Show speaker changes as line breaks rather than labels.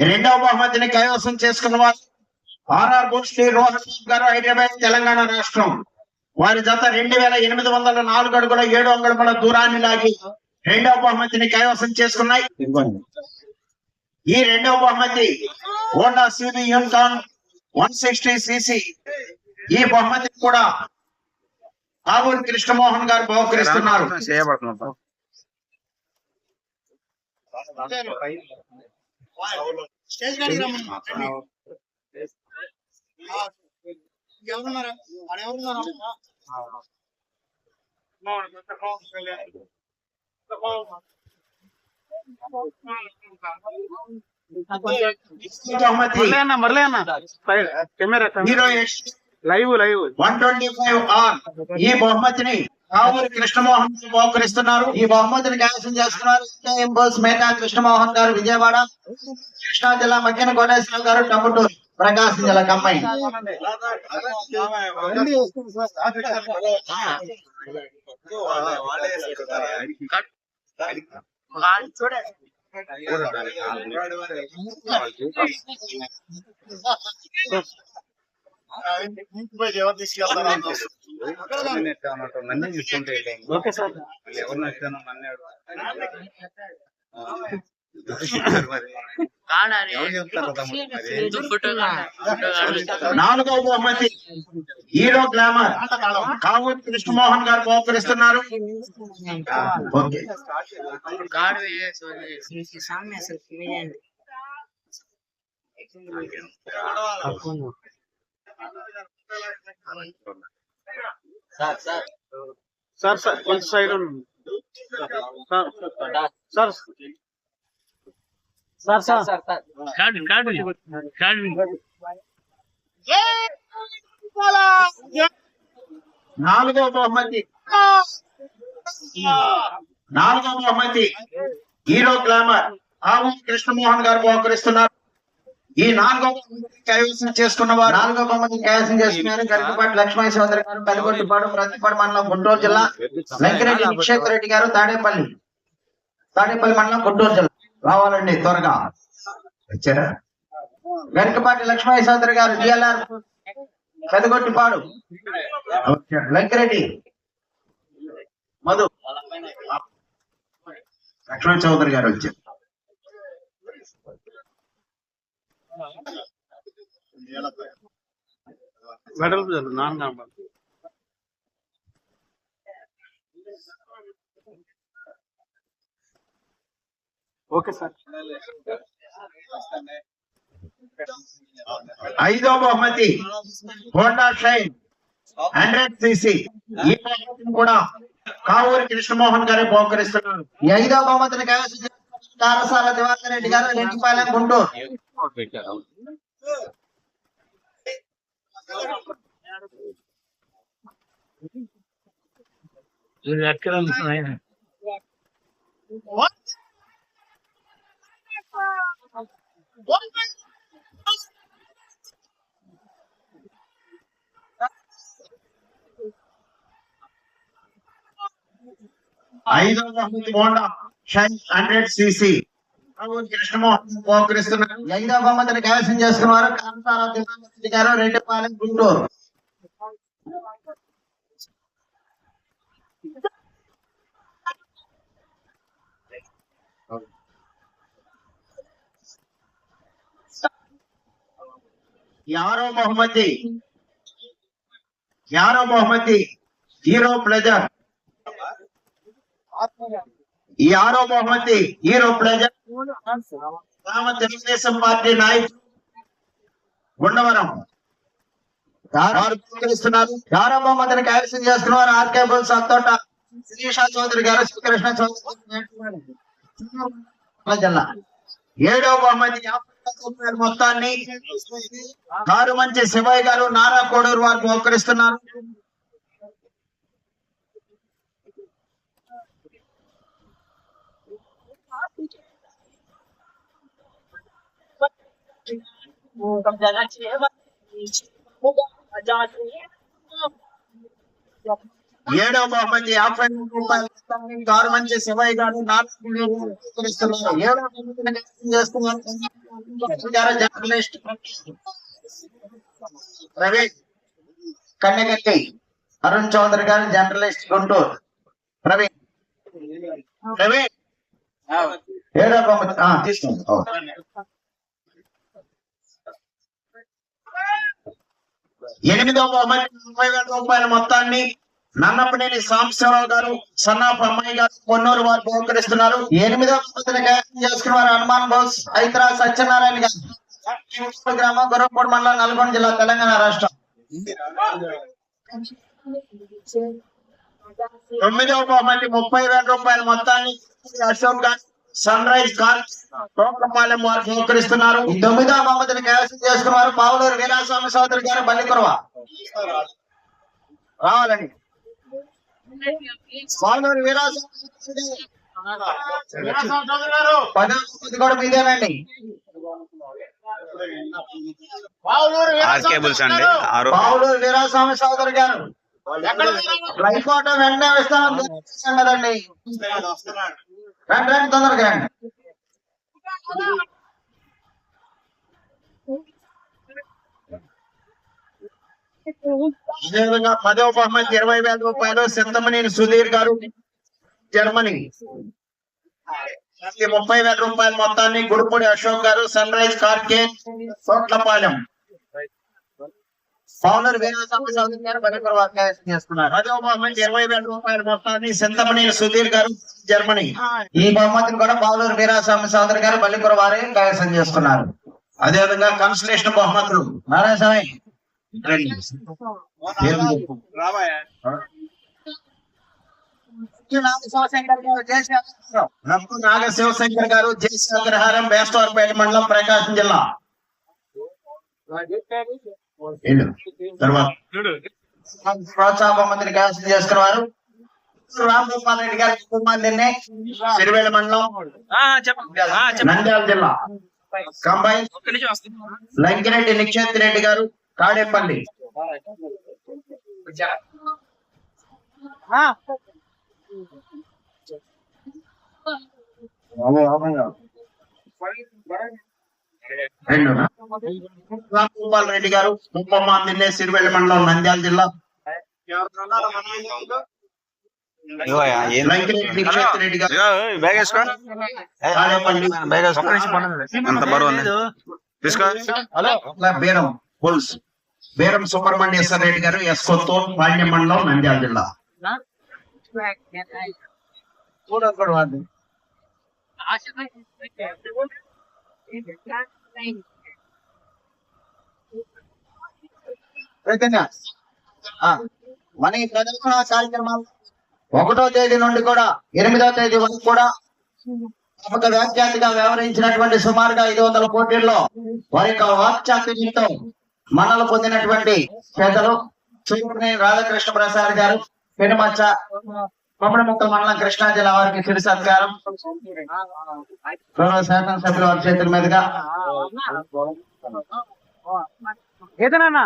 రెండవ బహుమతిని కైవసం చేసుకున్న వారు ఆర్ఆర్ బుల్ రోహన్ గారు హైదరాబాద్ తెలంగాణ రాష్ట్రం. వారి జత రెండు వేల ఎనిమిది వందల నాలుగు అడుగుల ఏడు అంగుళముల దూరాన్ని లాగి రెండవ బహుమతిని కైవసం చేసుకున్నాయి. ఈ రెండవ బహుమతి Honda C B Unicorn one sixty C C. ఈ బహుమతి కూడా కాబూరి కృష్ణమోహన్ గారు బహుకరిస్తున్నారు.
స్టేజ్. ఎవరున్నారా ఆడ ఎవరున్నారా
ఈ బహుమతి
మరలే అన్న మరలే అన్న side camera
Hero X
live live
one twenty five R ఈ బహుమతిని కావూరి కృష్ణమోహన్ గారు బహుకరిస్తున్నారు ఈ బహుమతిని కైవసం చేస్తున్నారు. ఎంబోస్ మేకా కృష్ణమోహన్ గారు విజయవాడ కృష్ణా జిల్లా మక్కిన కోటేశ్వరరావు గారు టముటూరు ప్రకాశం జిల్లా
ఇంటికి ఎవరు తీసుకెళ్తారా
ఓకే సార్.
నాలుగవ బహుమతి. Hero Glamour. కావు కృష్ణమోహన్ గారు
కోపరిస్తున్నారు సార్ సార్.
సార్ సార్ కొంచెం side sir sir. Sir sir. Sir
నాలుగవ బహుమతి. నాలుగవ బహుమతి. Hero glamour. కావూరి కృష్ణమోహన్ గారు బహుకరిస్తున్నారు. ఈ నాలుగవ బహుమతి కైవసం చేసుకున్న వారు నాలుగవ బహుమతి కైవసం చేసుకున్నారు. గరికపాటి లక్ష్మణ చౌదరి గారు పెదగొట్టిపాడు ప్రతిపాడు మండలం గుంటూరు జిల్లా. వెంకరెడ్డి నిక్షేప్ రెడ్డి గారు తాడేపల్లి. తాడేపల్లి మండలం గుంటూరు జిల్లా. రావాలండి త్వరగా. వచ్చారా? వెనకపాటి లక్ష్మణ చౌదరి గారు డిఎల్ఆర్ పెదగొట్టిపాడు వచ్చాడు. వెంకరెడ్డి మధు. లక్ష్మణ చౌదరి గారు వచ్చారు.
వెడల్పు నాన్న ఓకే సార్
ఐదో బహుమతి హోండా షైన్ హండ్రెడ్ సిసి ఈ బహుమతిని కూడా కావూరి కృష్ణమోహన్ గారే బహుకరిస్తున్నారు. ఈ ఐదో బహుమతిని కైవసం చేసుకున్న కారసాల దివాకర్ రెడ్డి గారు రెడ్డిపాలెం గుంటూరు. ఐదో బహుమతి Honda Shine hundred C C. Krishnamohan పోకరిస్తున్నారు. ఐదో బహుమతిని కైవసం చేసుకున్నారు. కారసాల దివాకర్ గారు రెడ్డిపాలెం గుంటూరు. యారో బహుమతి యారో బహుమతి హీరో ప్లెజర్ ఈ ఆరో బహుమతి హీరో ప్లెజర్ గ్రామ తెలుగుదేశం పార్టీ నాయకులు గుండవరం. వారు స్వీకరిస్తున్నారు యారో బహుమతిని కైవసం చేస్తున్నారు. ఆర్కే బుల్ సత్తోట శిరీష చౌదరి గారు శ్రీకృష్ణ చౌదరి జిల్లా ఏడో బహుమతి మొత్తాన్ని. కారు మంచి శివయ్య గారు నారా కోడూరు వారు మోకరిస్తున్నారు
ఏడవ బహుమతి యాభై మూడు రూపాయలు గారు మంచి శివయ్య గారు నాలుగు జర్నలిస్ట్ రవి కన్నెగట్టి అరుణ్ చౌదరి గారు జర్నలిస్ట్ గుంటూరు. రవి రవి ఏడవ బహుమతి తీసుకోండి. ఎనిమిదో ఎనిమిదవ ముప్పై వేల రూపాయల మొత్తాన్ని నన్నపనేని సాంబశివరావు గారు సన్నాఫ్ అమ్మాయి గారు కొన్నూరు వారు బహుకరిస్తున్నారు. ఎనిమిదవ బహుమతిని కైవసం చేసుకున్న వారు హనుమాన్ బోస్ హైదరా సత్యనారాయణ గారు. గ్రామం గురవపూడి మండలం నల్గొండ జిల్లా తెలంగాణ రాష్ట్రం. తొమ్మిదవ బహుమతి ముప్పై వేల రూపాయల మొత్తాన్ని Ashok garu sun rise car తోకపాలెం వారు తొమ్మిదవ బహుమతిని కైవసం చేసుకున్నారు. పావులూరు వీరాస్వామి సోదరి గారు బల్లికురవ. రావాలండి. పావులూరు వీరాస్వామి పదవ బహుమతి కూడా మీదేనండి పావులూరు వీరాస్వామి సోదరి గారు. రైకోట వెంటనే వేస్తాను కదండి రండి రండి తొందరగా రండి. అదేవిధంగా పదవ బహుమతి ఇరవై వేల రూపాయలు సిద్ధమనేని సుధీర్ గారు జర్మనీ. ముప్పై వేల రూపాయల మొత్తాన్ని గురుపూడి అశోక్ గారు సన్ రైజ్ కార్కే తోట్లపాలెం. బలిపుర చేస్తున్నారు బహుమతి ఇరవై వేల రూపాయల మొత్తాన్ని సింతమనేని సుధీర్ గారు జర్మనీ. ఈ బహుమతిని కూడా పౌలూరు వీరాస్వామి చౌదరి గారు బల్లిపుర వారే కైవసం చేసుకున్నారు అదేవిధంగా కన్సలేషన్ బహుమతులు. నారాయణ నాగ శివశంకర్ గారు జేసీ అగ్రహారం బేస్తవారపేట మండలం ప్రకాశం జిల్లా. తర్వాత? ప్రోత్సాహ కైవసం చేసుకున్నారు రామ్ గోపాల్ రెడ్డి గారి కుటుంబాన్ని సిరివేల మండలం నంద్యాల జిల్లా. కంబైన్ లంకిరెడ్డి నిక్షేత్ రెడ్డి గారు కాడేపల్లి. రెండు గోపాల్ రెడ్డి గారు ముప్పమ్మ మిల్లే సిరివెల్లి మండలం నంద్యాల జిల్లా. బేరం. పుల్స్. బేరం సుబ్రహ్మణ్యేశ్వర రెడ్డి గారు ఎస్ కొత్తూరు పాండ్య మండలం నంద్యాల జిల్లా. చైతన్య మన ఈ ప్రదర్శన కార్యక్రమాలు ఒకటో తేదీ నుండి కూడా ఎనిమిదో తేదీ వరకు కూడా ఒక వ్యాఖ్యాతిగా వ్యవహరించినటువంటి సుమారుగా ఐదు వందల పోటీల్లో వారి యొక్క వాక్చాతుర్యంతో మనలు పొందినటువంటి పెద్దలు చూపుని రాధాకృష్ణ ప్రసాద్ గారు పెనుమచ్చ కొమ్మడిముక్క మండలం కృష్ణా జిల్లా వారికి చిరు సత్కారం. గౌరవ శాసనసభ్యుల వారి చేతుల మీదుగా.
ఏదైనా